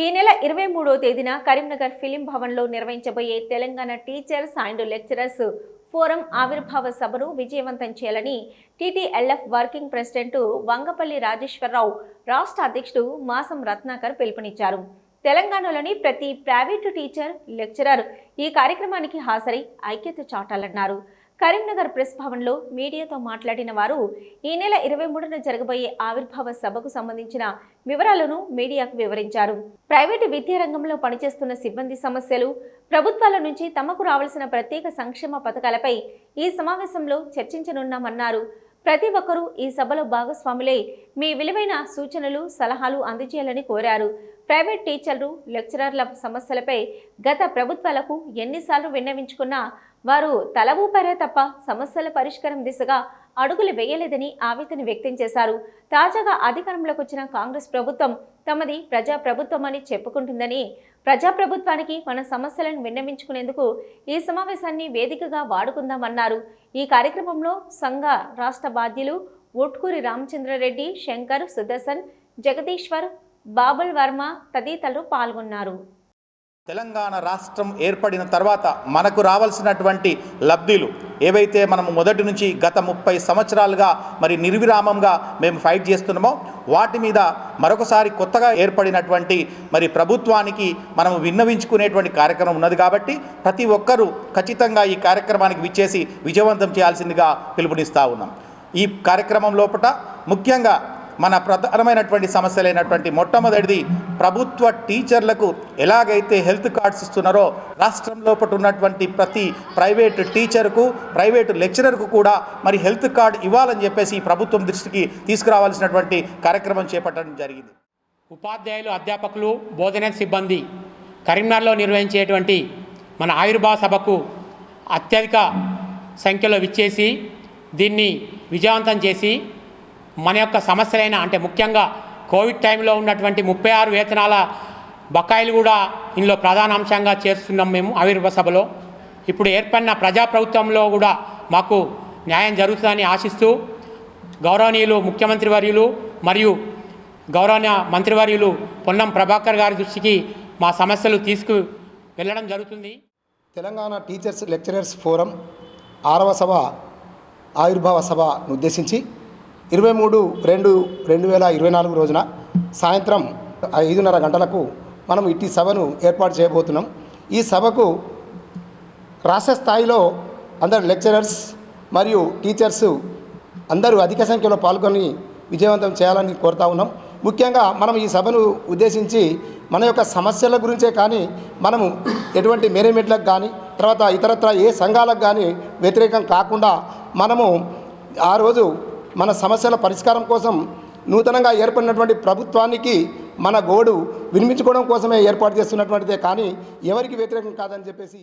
ఈ నెల ఇరవై మూడవ తేదీన కరీంనగర్ ఫిలిం భవన్లో నిర్వహించబోయే Telangana teachers and lecturers forum ఆవిర్భావ సభను విజయవంతం చేయాలని T T L F working president Vangapalli Rajeshwar Rao రాష్ట్ర అధ్యక్షుడు మాసం రత్నాకర్ పిలుపునిచ్చారు. తెలంగాణలోని ప్రతి ప్రైవేటు టీచర్ లెక్చరర్ ఈ కార్యక్రమానికి హాజరై ఐక్యత చాటాలన్నారు. కరీంనగర్ ప్రెస్ భవన్లో మీడియాతో మాట్లాడిన వారు ఈ నెల ఇరవై మూడున జరగబోయే ఆవిర్భావ సభకు సంబంధించిన వివరాలను మీడియాకు వివరించారు. ప్రైవేటు విద్యా రంగంలో పనిచేస్తున్న సిబ్బంది సమస్యలు ప్రభుత్వాల నుంచి తమకు రావాల్సిన ప్రత్యేక సంక్షేమ పథకాలపై ఈ సమావేశంలో చర్చించనున్నామన్నారు. ప్రతి ఒక్కరూ ఈ సభలో భాగస్వాములై మీ విలువైన సూచనలు సలహాలు అందజేయాలని కోరారు. ప్రైవేట్ టీచర్లు లెక్చరర్ల సమస్యలపై గత ప్రభుత్వాలకు ఎన్నిసార్లు విన్నవించుకున్నా వారు తల ఊపారే తప్ప సమస్యల పరిష్కారం దిశగా అడుగులు వేయలేదని ఆవేదన వ్యక్తం చేశారు. తాజాగా అధికారంలోకి వచ్చిన కాంగ్రెస్ ప్రభుత్వం తమది ప్రజా ప్రభుత్వం అని చెప్పుకుంటుందని ప్రజాప్రభుత్వానికి మన సమస్యలను విన్నవించుకునేందుకు ఈ సమావేశాన్ని వేదికగా వాడుకుందామన్నారు. ఈ కార్యక్రమంలో సంఘ రాష్ట్ర బాధ్యులు ఉట్కూరి రామచంద్రారెడ్డి శంకర్ సుదర్శన్ జగదీశ్వర్ బాబుల్ వర్మ తదితరులు పాల్గొన్నారు. తెలంగాణ రాష్ట్రం ఏర్పడిన తర్వాత మనకు రావాల్సినటువంటి లబ్ధిలు ఏవైతే మనం మొదటి నుంచి గత ముప్పై సంవత్సరాలుగా మరి నిర్విరామంగా మేము ఫైట్ చేస్తున్నామో వాటి మీద మరొకసారి కొత్తగా ఏర్పడినటువంటి మరి ప్రభుత్వానికి మనం విన్నవించుకునేటువంటి కార్యక్రమం ఉన్నది కాబట్టి ప్రతి ఒక్కరూ ఖచ్చితంగా ఈ కార్యక్రమానికి విచ్చేసి విజయవంతం చేయాల్సిందిగా పిలుపునిస్తూ ఉన్నాం. ఈ కార్యక్రమం లోపల ముఖ్యంగా మన ప్రధానమైనటువంటి సమస్యలైనటువంటి మొట్టమొదటిది ప్రభుత్వ టీచర్లకు ఎలాగైతే హెల్త్ కార్డ్స్ ఇస్తున్నారో రాష్ట్రం లోపల ఉన్నటువంటి ప్రతి ప్రైవేటు టీచర్కు ప్రైవేటు లెక్చరర్కు కూడా మరి హెల్త్ కార్డ్ ఇవ్వాలని చెప్పేసి ప్రభుత్వం దృష్టికి తీసుకురావాల్సినటువంటి కార్యక్రమం చేపట్టడం జరిగింది. ఉపాధ్యాయులు అధ్యాపకులు బోధన సిబ్బంది కరీంనగర్లో నిర్వహించేటువంటి మన ఆవిర్భావ సభకు అత్యధిక సంఖ్యలో విచ్చేసి దీన్ని విజయవంతం చేసి మన యొక్క సమస్యలైన అంటే ముఖ్యంగా కోవిడ్ టైంలో ఉన్నటువంటి ముప్పై ఆరు వేతనాల బకాయిలు కూడా ఇందులో ప్రధాన అంశంగా చేస్తున్నాం మేము ఆవిర్భావ సభలో. ఇప్పుడు ఏర్పడిన ప్రజాప్రభుత్వంలో కూడా మాకు న్యాయం జరుగుతుందని ఆశిస్తూ గౌరవనీయులు ముఖ్యమంత్రి వర్యులు మరియు గౌరవనీయ మంత్రివర్యులు పొన్నం ప్రభాకర్ గారి దృష్టికి మా సమస్యలు తీసుకు వెళ్ళడం జరుగుతుంది. తెలంగాణ టీచర్స్ లెక్చరర్స్ ఫోరం ఆరవ సభ ఆవిర్భావ సభను ఉద్దేశించి ఇరవై మూడు రెండు రెండు వేల ఇరవై నాలుగు రోజున సాయంత్రం ఐదున్నర గంటలకు మనం ఇట్టి సభను ఏర్పాటు చేయబోతున్నాం. ఈ సభకు రాష్ట్ర స్థాయిలో అందరు లెక్చరర్స్ మరియు టీచర్స్ అందరూ అధిక సంఖ్యలో పాల్గొని విజయవంతం చేయాలని కోరుతా ఉన్నాం. ముఖ్యంగా మనం ఈ సభను ఉద్దేశించి మన యొక్క సమస్యల గురించే కానీ మనము ఎటువంటి మేనేజ్మెంట్లకు కానీ తర్వాత ఇతరత్ర ఏ సంఘాలకు కానీ వ్యతిరేకం కాకుండా మనము ఆ రోజు మన సమస్యల పరిష్కారం కోసం నూతనంగా ఏర్పడినటువంటి ప్రభుత్వానికి మన గోడు వినిపించుకోవడం కోసమే ఏర్పాటు చేస్తున్నటువంటిదే కానీ ఎవరికి వ్యతిరేకం కాదని చెప్పేసి